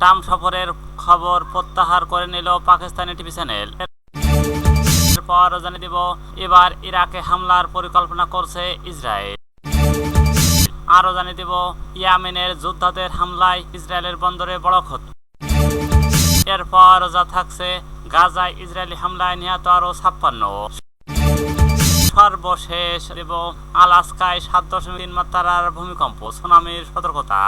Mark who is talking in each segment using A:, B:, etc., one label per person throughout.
A: Trump সফরের খবর প্রত্যাহার করে নিল পাকিস্তানি টিভি চ্যানেল। এরপর জানিয়ে দিব, এবার ইরাকে হামলার পরিকল্পনা করছে ইসরায়েল। আরও জানিয়ে দিব, ইয়ামেনের যোদ্ধাদের হামলায় ইসরায়েলের বন্দরে বড় ক্ষত। এরপর যা থাকছে, গাজায় ইসরায়েলি হামলায় নিহত আরও ছাপ্পান্ন। সর্বশেষ দেব আলাস্কায় সাত দশমিক তিন মাত্রার ভূমিকম্প, সুনামির সতর্কতা।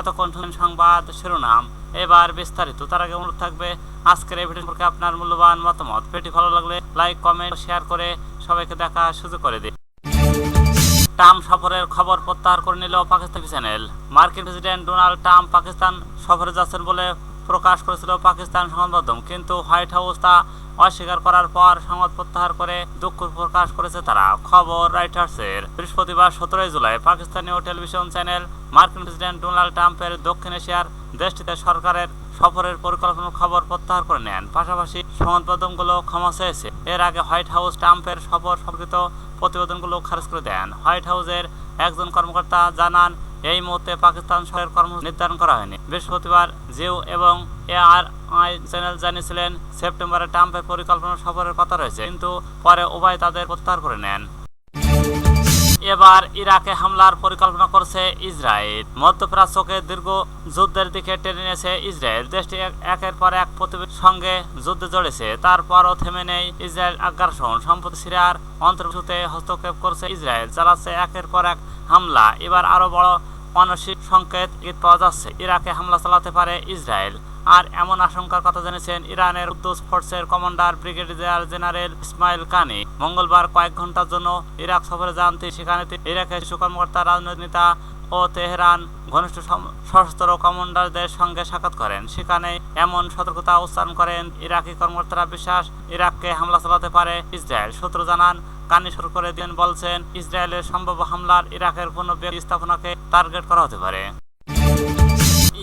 A: এতক্ষণ সংবাদ শিরোনাম। এবার বিস্তারিত। তার আগে অনুরোধ থাকবে, আজকের এই ভিডিও সম্পর্কে আপনার মূল্যবান মতামত। ভিডিও ভালো লাগলে লাইক, কমেন্ট, শেয়ার করে সবাইকে দেখা সুযোগ করে দিন। ট্রাম্প সফরের খবর প্রত্যাহার করে নিল পাকিস্তানি চ্যানেল। মার্কিন প্রেসিডেন্ট ডোনাল্ড ট্রাম্প পাকিস্তান সফরে যাচ্ছেন বলে প্রকাশ করেছিল পাকিস্তান সংবাদ কিন্তু হোয়াইট হাউস তা অস্বীকার করার পর সংবাদ প্রত্যাহার করে দুঃখ প্রকাশ করেছে তারা। খবর রাইটার্সের। বৃহস্পতিবার সতেরোই জুলাই পাকিস্তানি ও টেলিভিশন চ্যানেল মার্কিন প্রেসিডেন্ট ডোনাল্ড ট্রাম্পের দক্ষিণ এশিয়ার দেশটিতে সরকারের সফরের পরিকল্পনার খবর প্রত্যাহার করে নেন। পাশাপাশি সংবাদ মাধ্যমগুলো ক্ষমা চেয়েছে। এর আগে হোয়াইট হাউস ট্রাম্পের সফর সম্পর্কিত প্রতিবেদনগুলো খারিজ করে দেন। হোয়াইট হাউসের একজন কর্মকর্তা জানান এই মুহূর্তে পাকিস্তান সরকারের কর্ম নির্ধারণ করা হয়নি। বৃহস্পতিবার জিও এবং এআর আই চ্যানেল জানিয়েছিলেন, সেপ্টেম্বরে ট্রাম্পের পরিকল্পনা সফরের কথা রয়েছে, কিন্তু পরে উভয় তাদের প্রত্যাহার করে নেন। এবার ইরাকে হামলার পরিকল্পনা করছে ইসরায়েল। মধ্যপ্রাচ্যকে দীর্ঘ যুদ্ধের দিকে টেনে নিয়েছে ইসরায়েল। দেশটি এক- একের পর এক প্রতিবেশীর সঙ্গে যুদ্ধে জড়েছে তারপরও থেমে নেই ইসরায়েল আগ্রাসন। সম্প্রতি সিরিয়ার অন্তর্ভুক্তে হস্তক্ষেপ করছে ইসরায়েল। চালাচ্ছে একের পর এক হামলা। এবার আরও বড় মানসিক সংকেত ইঙ্গিত পাওয়া যাচ্ছে। ইরাকে হামলা চালাতে পারে ইসরায়েল। আর এমন আশঙ্কার কথা জানিয়েছেন ইরানের কুদ্দুস ফোর্সের কমান্ডার, ব্রিগেডিয়ার জেনারেল ইসমাইল কানি। মঙ্গলবার কয়েক ঘণ্টার জন্য ইরাক সফরে যান তিনি। সেখানে ইরাকের শিশু কর্মকর্তা, রাজনৈতিক নেতা ও তেহরান ঘনিষ্ঠ সশস্ত্র কমান্ডারদের সঙ্গে সাক্ষাৎ করেন। সেখানে এমন সতর্কতা উচ্চারণ করেন ইরাকি কর্মকর্তারা বিশ্বাস, ইরাককে হামলা চালাতে পারে ইসরায়েল। সূত্র জানান কানি শুরু করে দিন বলছেন ইসরায়েলের সম্ভাব্য হামলার ইরাকের কোনো স্থাপনাকে টার্গেট করা হতে পারে।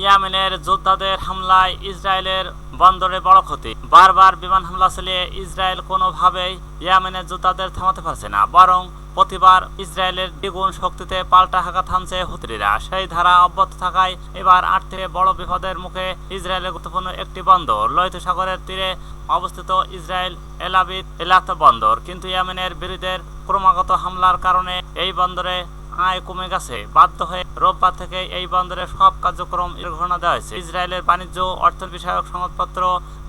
A: ইয়ামেনের যোদ্ধাদের হামলায় ইসরায়েলের বন্দরে বড় ক্ষতি। বারবার বিমান হামলা চালিয়ে ইসরায়েল কোনোভাবেই ইয়ামেনের যোদ্ধাদের থামাতে পারছে না, বরং প্রতিবার ইসরায়েলের দ্বিগুণ শক্তিতে পাল্টা হাঁকাত থামছে হুতিরা সেই ধারা অব্যাহত থাকায় এবার আট থেকে বড় বিপদের মুখে ইসরায়েলের গুরুত্বপূর্ণ একটি বন্দর, লোহিত সাগরের তীরে অবস্থিত ইসরায়েল এলাবিদ এলাত বন্দর। কিন্তু ইয়ামেনের বিরুদ্ধের ক্রমাগত হামলার কারণে এই বন্দরে আয় কমে গেছে। বাধ্য হয়ে রোববার থেকে এই বন্দরে সব কার্যক্রম ঘোষণা দেওয়া হয়েছে। ইসরায়েলের বাণিজ্য অর্থ বিষয়ক সংবাদপত্র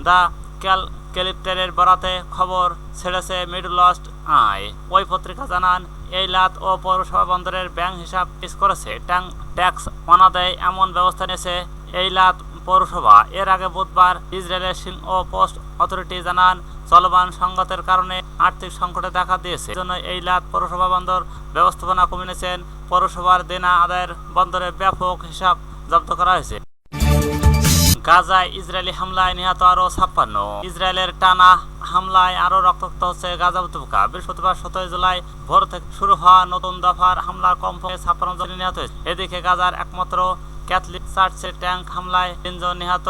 A: দ্য ক্যাল ক্যালিপ্টারের বরাতে খবর ছেড়েছে মিডল ইস্ট আয়। ওই পত্রিকা জানান, এই লাত ও পৌরসভা বন্দরের ব্যাংক হিসাব পিস করেছে। ট্যাং, ট্যাক্স, অনাদায় এমন ব্যবস্থা নিয়েছে এই লাত পৌরসভা। এর আগে বুধবার ইসরায়েলের ও পোস্ট অথরিটি জানান, চলমান সংঘাতের কারণে আর্থিক সংকটে দেখা দিয়েছে। জন্য এই লাত পৌরসভা বন্দর ব্যবস্থাপনা কমিয়েছেন। পৌরসভার দেনা আদায়ের বন্দরে ব্যাপক হিসাব জব্দ করা হয়েছে। গাজায় ইসরায়েলি হামলায় নিহত আরও ছাপ্পান্ন। ইসরায়েলের টানা হামলায় আরও রক্তাক্ত হচ্ছে গাজা উপত্যকা। বৃহস্পতিবার সতেরো জুলাই ভোর থেকে শুরু হওয়া নতুন দফার হামলার কমপক্ষে ছাপ্পান্ন জন নিহত হয়েছে। এদিকে গাজার একমাত্র ক্যাথলিক চার্চের ট্যাঙ্ক হামলায় তিনজন নিহত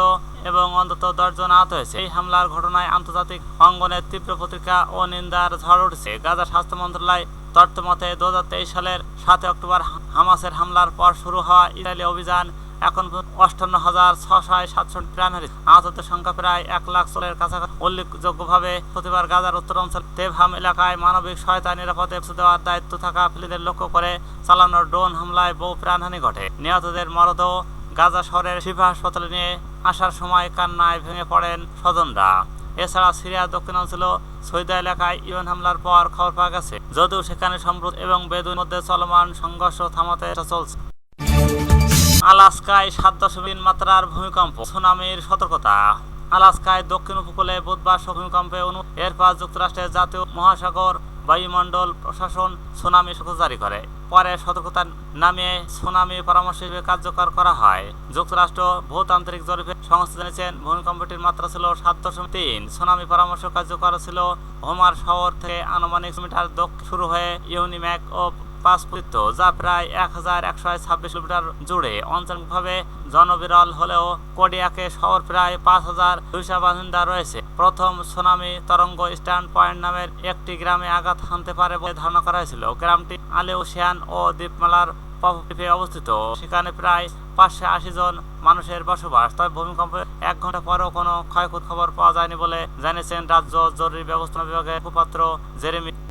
A: এবং অন্তত দশজন আহত হয়েছে। এই হামলার ঘটনায় আন্তর্জাতিক অঙ্গনের তীব্র প্রতিক্রিয়া ও নিন্দার ঝড় উঠছে। গাজা স্বাস্থ্য মন্ত্রণালয় তথ্যমতে দু সালের সাত অক্টোবর হামাসের হামলার পর শুরু হওয়া ইসরায়েলি অভিযান এখন অষ্টান্ন হাজার ছশয় সাতষট্টি হারিয়েছে আহতদের সংখ্যা প্রায় এক লাখ চলের কাছাকাছি। উল্লেখযোগ্যভাবে প্রতিবার গাজার উত্তরাঞ্চল তেভহাম এলাকায় মানবিক সহায়তা, নিরাপদে দেওয়ার দায়িত্ব থাকা ফিলিদের লক্ষ্য করে চালানোর ড্রোন হামলায় বহু প্রাণহানি ঘটে। নিহতদের মরদেহ গাজা শহরের শিফা হাসপাতালে নিয়ে আসার সময় কান্নায় ভেঙে পড়েন স্বজনরা। এছাড়া সিরিয়ার দক্ষিণাঞ্চল সৈদা এলাকায় ইউএন হামলার পর খবর পাওয়া গেছে, যদিও সেখানে সম্প্রতি এবং বেদুর মধ্যে চলমান সংঘর্ষ থামাতে চলছে। আলাস্কায় সাত দশমিক মাত্রার ভূমিকম্প, সুনামির সতর্কতা। আলাস্কায় দক্ষিণ উপকূলে বুধবার ভূমিকম্পে অনু এরপর যুক্তরাষ্ট্রের জাতীয় মহাসাগর বায়ুমণ্ডল প্রশাসন সুনামি সতর্কতা জারি করে। পরে সতর্কতা নামে সুনামি পরামর্শ হিসেবে কার্যকর করা হয়। যুক্তরাষ্ট্র ভূতান্ত্রিক জরিপে সংস্থা জানিয়েছেন, ভূমিকম্পটির মাত্রা ছিল সাত দশমিক তিন। সুনামি পরামর্শ কার্যকর ছিল হোমার শহর থেকে আনুমানিক মিটার দক্ষিণ শুরু হয়ে ইউনিম্যাক ও পাসপোর্ট যা প্রায় এক হাজার একশো ছাব্বিশ কিলোমিটার জুড়ে জনবিরল হলেও কোডিয়াকে শহর প্রায় পাঁচ হাজার দুইশো বাসিন্দা রয়েছে। প্রথম সুনামি তরঙ্গ স্ট্যান্ড পয়েন্ট নামের একটি গ্রামে আঘাত হানতে পারে বলে ধারণা করা হয়েছিল। গ্রামটি আলেউসিয়ান ও দ্বীপমালার দ্বীপে অবস্থিত। সেখানে প্রায় পাঁচশো আশি জন মানুষের বসবাস। তবে ভূমিকম্পে এক ঘণ্টা পরেও কোনো ক্ষয়ক্ষতি খবর পাওয়া যায়নি বলে জানিয়েছেন রাজ্য জরুরি ব্যবস্থাপনা বিভাগের মুখপাত্র জেরেমি